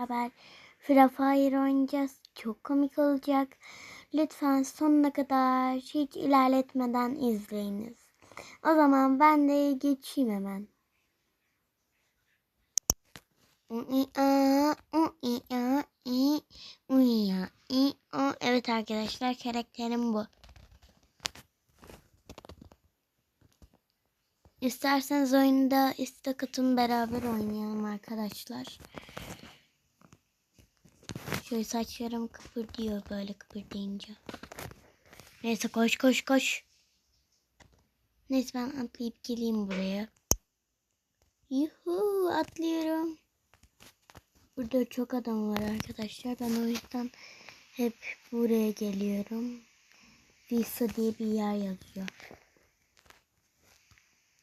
beraber Free Fire oynayacağız. Çok komik olacak. Lütfen sonuna kadar hiç ilerletmeden izleyiniz. O zaman ben de geçeyim hemen. Evet arkadaşlar karakterim bu. İsterseniz oyunda istek beraber oynayalım arkadaşlar. Şöyle saçlarım kıpırdıyor böyle kıpırdayınca. Neyse koş koş koş. Neyse ben atlayıp geleyim buraya. Yuhu atlıyorum. Burada çok adam var arkadaşlar. Ben o yüzden hep buraya geliyorum. Visa diye bir yer yazıyor.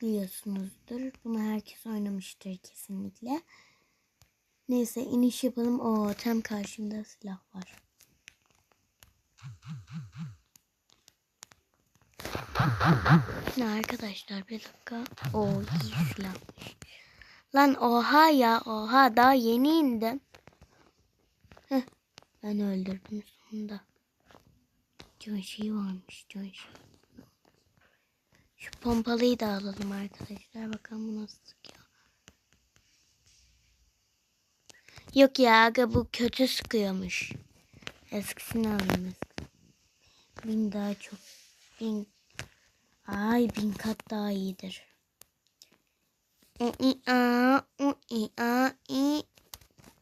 Biliyorsunuzdur. Bunu herkes oynamıştır kesinlikle. Neyse iniş yapalım. O tam karşımda silah var. Ne arkadaşlar bir dakika. O iyi silahmış. Lan oha ya oha daha yeni indim. Heh, ben öldürdüm sonunda. Can şey varmış can şey. Şu pompalıyı da alalım arkadaşlar. Bakalım bu nasıl sıkıyor. Yok ya aga bu kötü sıkıyormuş. Eskisini alayım. Bin daha çok. Bin. Ay bin kat daha iyidir.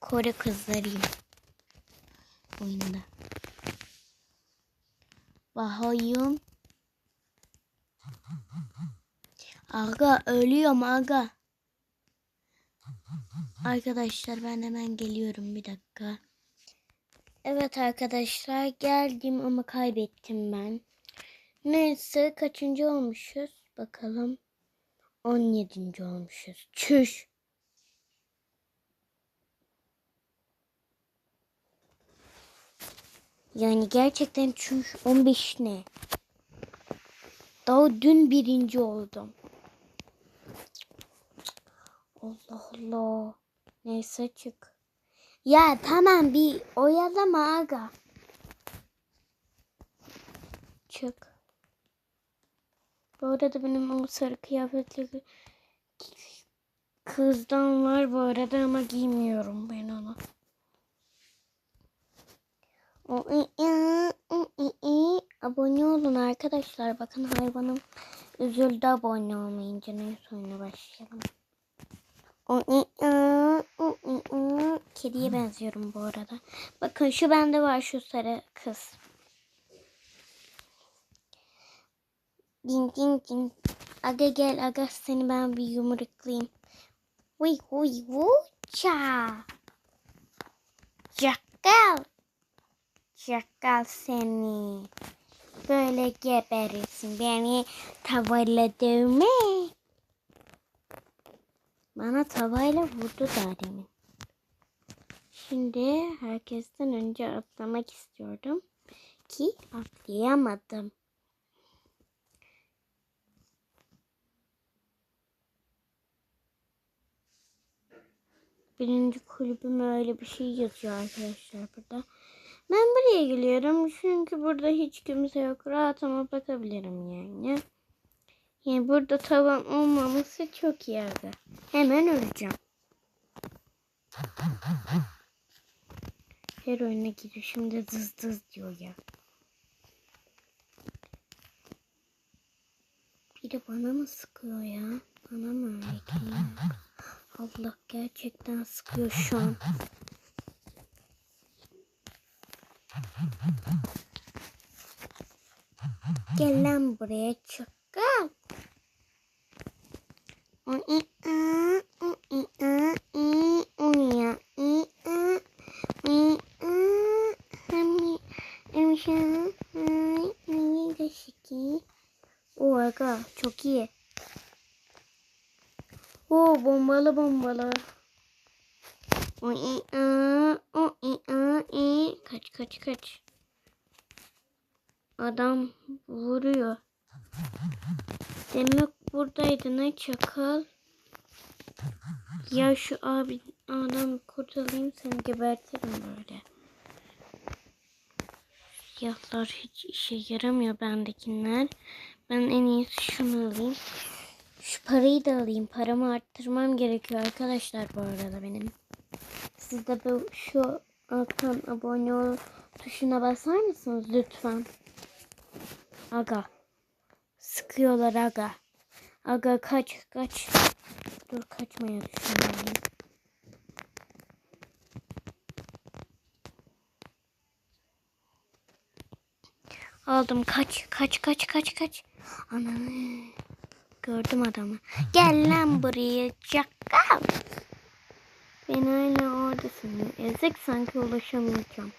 Kore kızlarıyım. Oyunda. Bahayım. Aga ölüyorum aga. Arkadaşlar ben hemen geliyorum bir dakika. Evet arkadaşlar geldim ama kaybettim ben. Neyse kaçıncı olmuşuz bakalım. 17. olmuşuz. Çüş. Yani gerçekten çüş 15 ne? Daha dün birinci oldum. Allah Allah. Neyse çık. Ya tamam bir oyalama aga. Çık. Bu arada benim o sarı kıyafetli kızdan var bu arada ama giymiyorum ben onu. Abone olun arkadaşlar. Bakın hayvanım üzüldü abone olmayınca. Neyse oyuna başlayalım. Kediye benziyorum bu arada. Bakın şu bende var şu sarı kız. Din din din. Aga gel aga seni ben bir yumruklayayım. Uy uy uça. Çakal. Çakal seni. Böyle geberirsin. Beni tavayla dövme. Bana tavayla vurdu daha demin. Şimdi herkesten önce atlamak istiyordum. Ki atlayamadım. Birinci kulübüm öyle bir şey yazıyor arkadaşlar burada. Ben buraya geliyorum çünkü burada hiç kimse yok. Rahatıma bakabilirim yani. Yani burada tavan olmaması çok iyi abi. Hemen öleceğim. Her oyuna giriyor. Şimdi dız dız diyor ya. Biri bana mı sıkıyor ya? Bana mı? Allah gerçekten sıkıyor şu an. Gel lan buraya çakal. O aga çok iyi. O bombalı bombalı. Kaç kaç kaç. Adam vuruyor. Buradaydı ne çakal. Ya şu abi Adam kurtulayım seni gebertirim böyle. Siyahlar hiç işe yaramıyor bendekiler. Ben en iyisi şunu alayım. Şu parayı da alayım. Paramı arttırmam gerekiyor arkadaşlar bu arada benim. Siz de bu şu alttan abone ol tuşuna basar mısınız lütfen? Aga. Sıkıyorlar aga. Aga kaç kaç. Dur kaçmaya düşünüyorum. Aldım kaç kaç kaç kaç kaç. Ananı. Gördüm adamı. Gel lan buraya çakal. Ben hala oradasın. Ezek sanki ulaşamayacağım.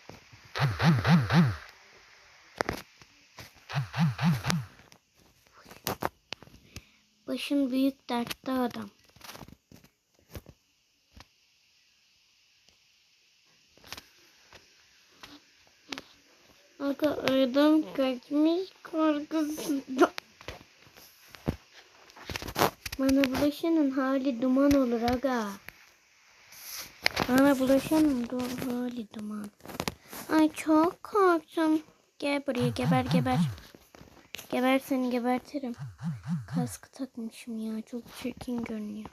Başın büyük dertte adam. Aga adam kaçmış korkusundan. Bana bulaşanın hali duman olur aga. Bana bulaşanın hali duman. Ay çok korktum. Gel buraya geber geber. Geber seni gebertirim. Kaskı takmışım ya çok çirkin görünüyor.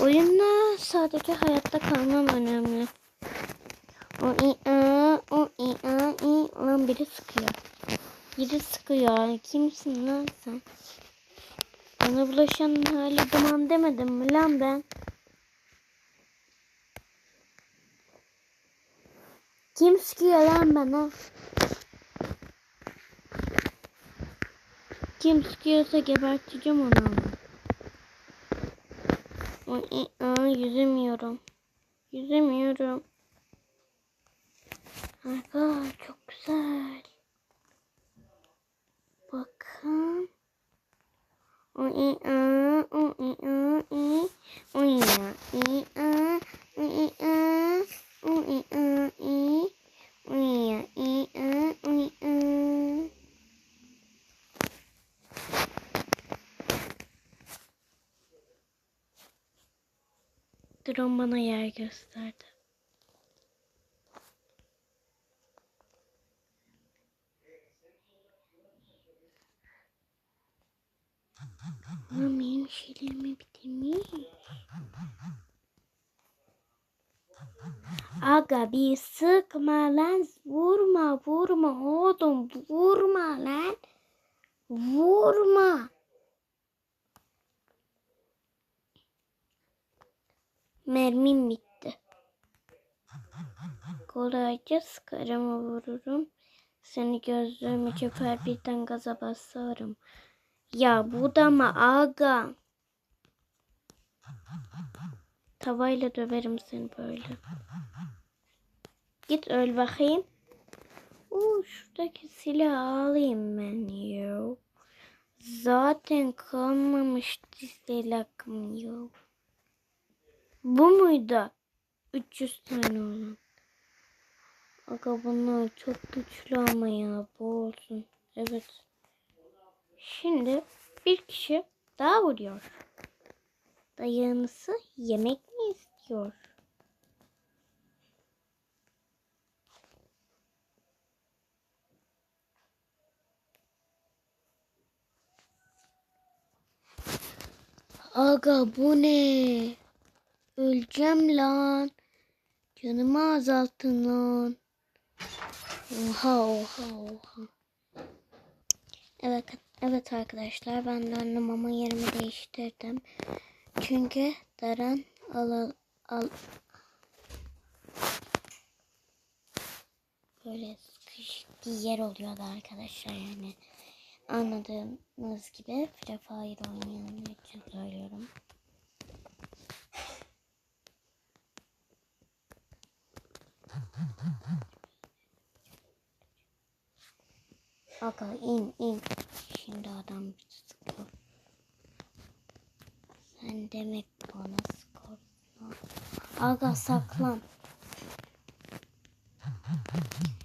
Oyunda sadece hayatta kalmam önemli. O i a o i a i lan biri sıkıyor. Biri sıkıyor. Kimsin lan sen? Bana bulaşan hali duman demedim mi lan ben? Kim sıkıyor lan bana? Kim sıkıyorsa geberteceğim onu ama. O i a yüzemiyorum. Yüzemiyorum. Arka çok güzel. Bakın. O i a o i a i o i a i a o i a o i a i o i a i a o i a Drone bana yer gösterdi. Ama benim şeylerimi bitirmiş. Aga bir sıkma lan. Vurma vurma oğlum. Vurma lan. Vurma. Mermim bitti. Kolayca sıkarım vururum. Seni gözlüğümü çöper birden gaza basarım. Ya bu da mı aga? Tavayla döverim seni böyle. Git öl bakayım. Oo, şuradaki silahı alayım ben ya. Zaten kalmamıştı silahım ya. Bu muydu? 300 tane olan. Aga bunlar çok güçlü ama ya bu olsun. Evet. Şimdi bir kişi daha vuruyor. Dayanısı yemek mi istiyor? Aga bu ne? Öleceğim lan. Canımı azaltın lan. Oha oha oha. Evet evet arkadaşlar ben döndüm ama yerimi değiştirdim. Çünkü Daran al al böyle sıkışık bir yer oluyordu arkadaşlar yani. Anladığınız gibi Free Fire oynayanlar için söylüyorum. Aga in in. Şimdi adam sıkıyor. Sen demek bana sıkıyorsun. Aga saklan.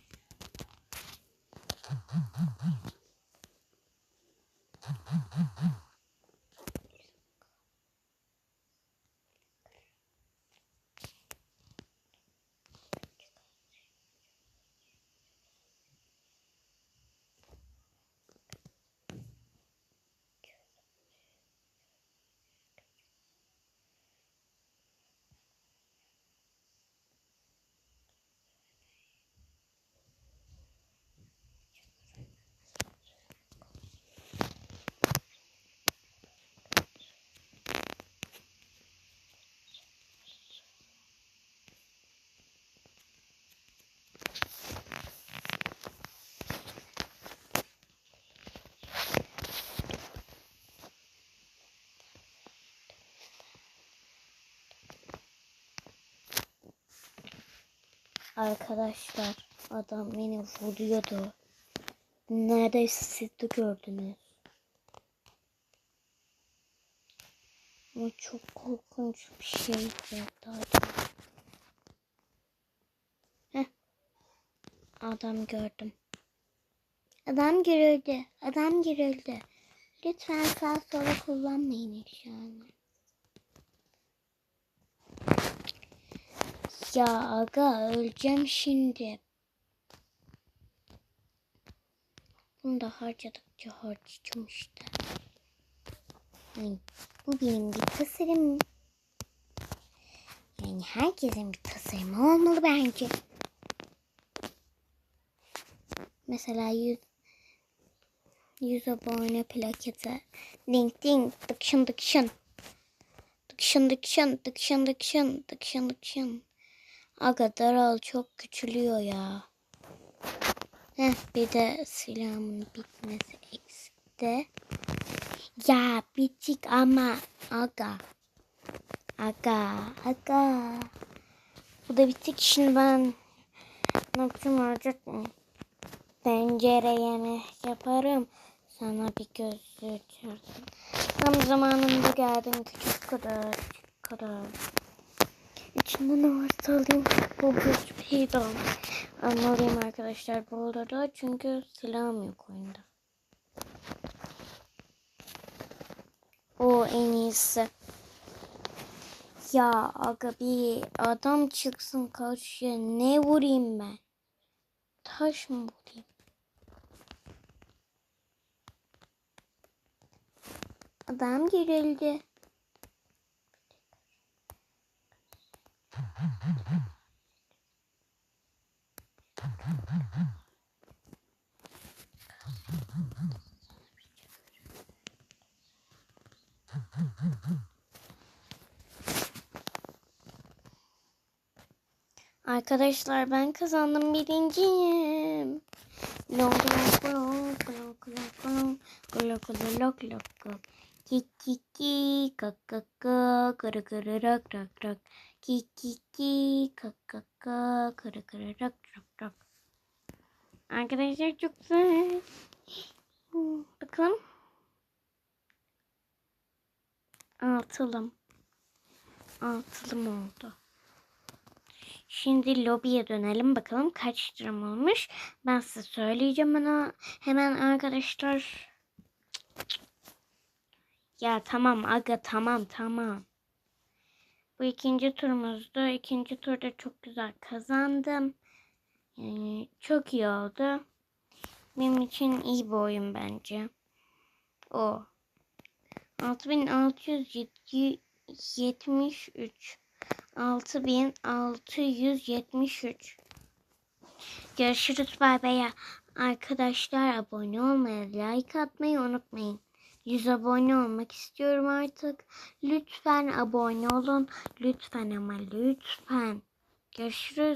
Arkadaşlar adam beni vuruyordu. Neredeyse siz gördünüz. Ama çok korkunç bir şeydi. Daha Heh. Adam gördüm. Adam görüldü. Adam görüldü. Lütfen sağ sola kullanmayın eşyanı. Ya aga öleceğim şimdi. Bunu da harcadıkça harcayacağım işte. Yani bu benim bir tasarım. Yani herkesin bir tasarımı olmalı bence. Mesela 100 100 abone plaketi. Ding ding dıkşın dıkşın. Dıkşın dıkşın dıkşın dıkşın dıkşın dıkşın. Aga daral çok küçülüyor ya. Heh bir de silahımın bitmesi eksikti. Ya bitik ama aga. Aga aga. Bu da bitik şimdi ben ne yapacağım harcayacak mıyım? Tencere yemek yaparım. Sana bir gözlüğü çarptım. Tam zamanında geldin küçük küçük kadar. İçinde ne varsa alayım. Bu bir şey de. Anlamayayım arkadaşlar bu arada. Çünkü silahım yok oyunda. O en iyisi. Ya aga bir adam çıksın karşıya ne vurayım ben? Taş mı vurayım? Adam girildi. Arkadaşlar ben kazandım birinciyim. Long long long long long long long long long long ki ki ki ka ka ka kırı kırı rak rak rak ki ki ki ka ka ka kırı kırı rak rak rak Arkadaşlar çok güzel. Bakalım. Altılım. Altılım oldu. Şimdi lobiye dönelim bakalım kaç liram olmuş. Ben size söyleyeceğim bana hemen arkadaşlar. Ya tamam aga tamam tamam. Bu ikinci turumuzdu. İkinci turda çok güzel kazandım. Yani çok iyi oldu. Benim için iyi bir oyun bence. O. 6673 6673 Görüşürüz bay bay. Arkadaşlar abone olmayı, like atmayı unutmayın. 100 abone olmak istiyorum artık. Lütfen abone olun. Lütfen ama lütfen. Görüşürüz.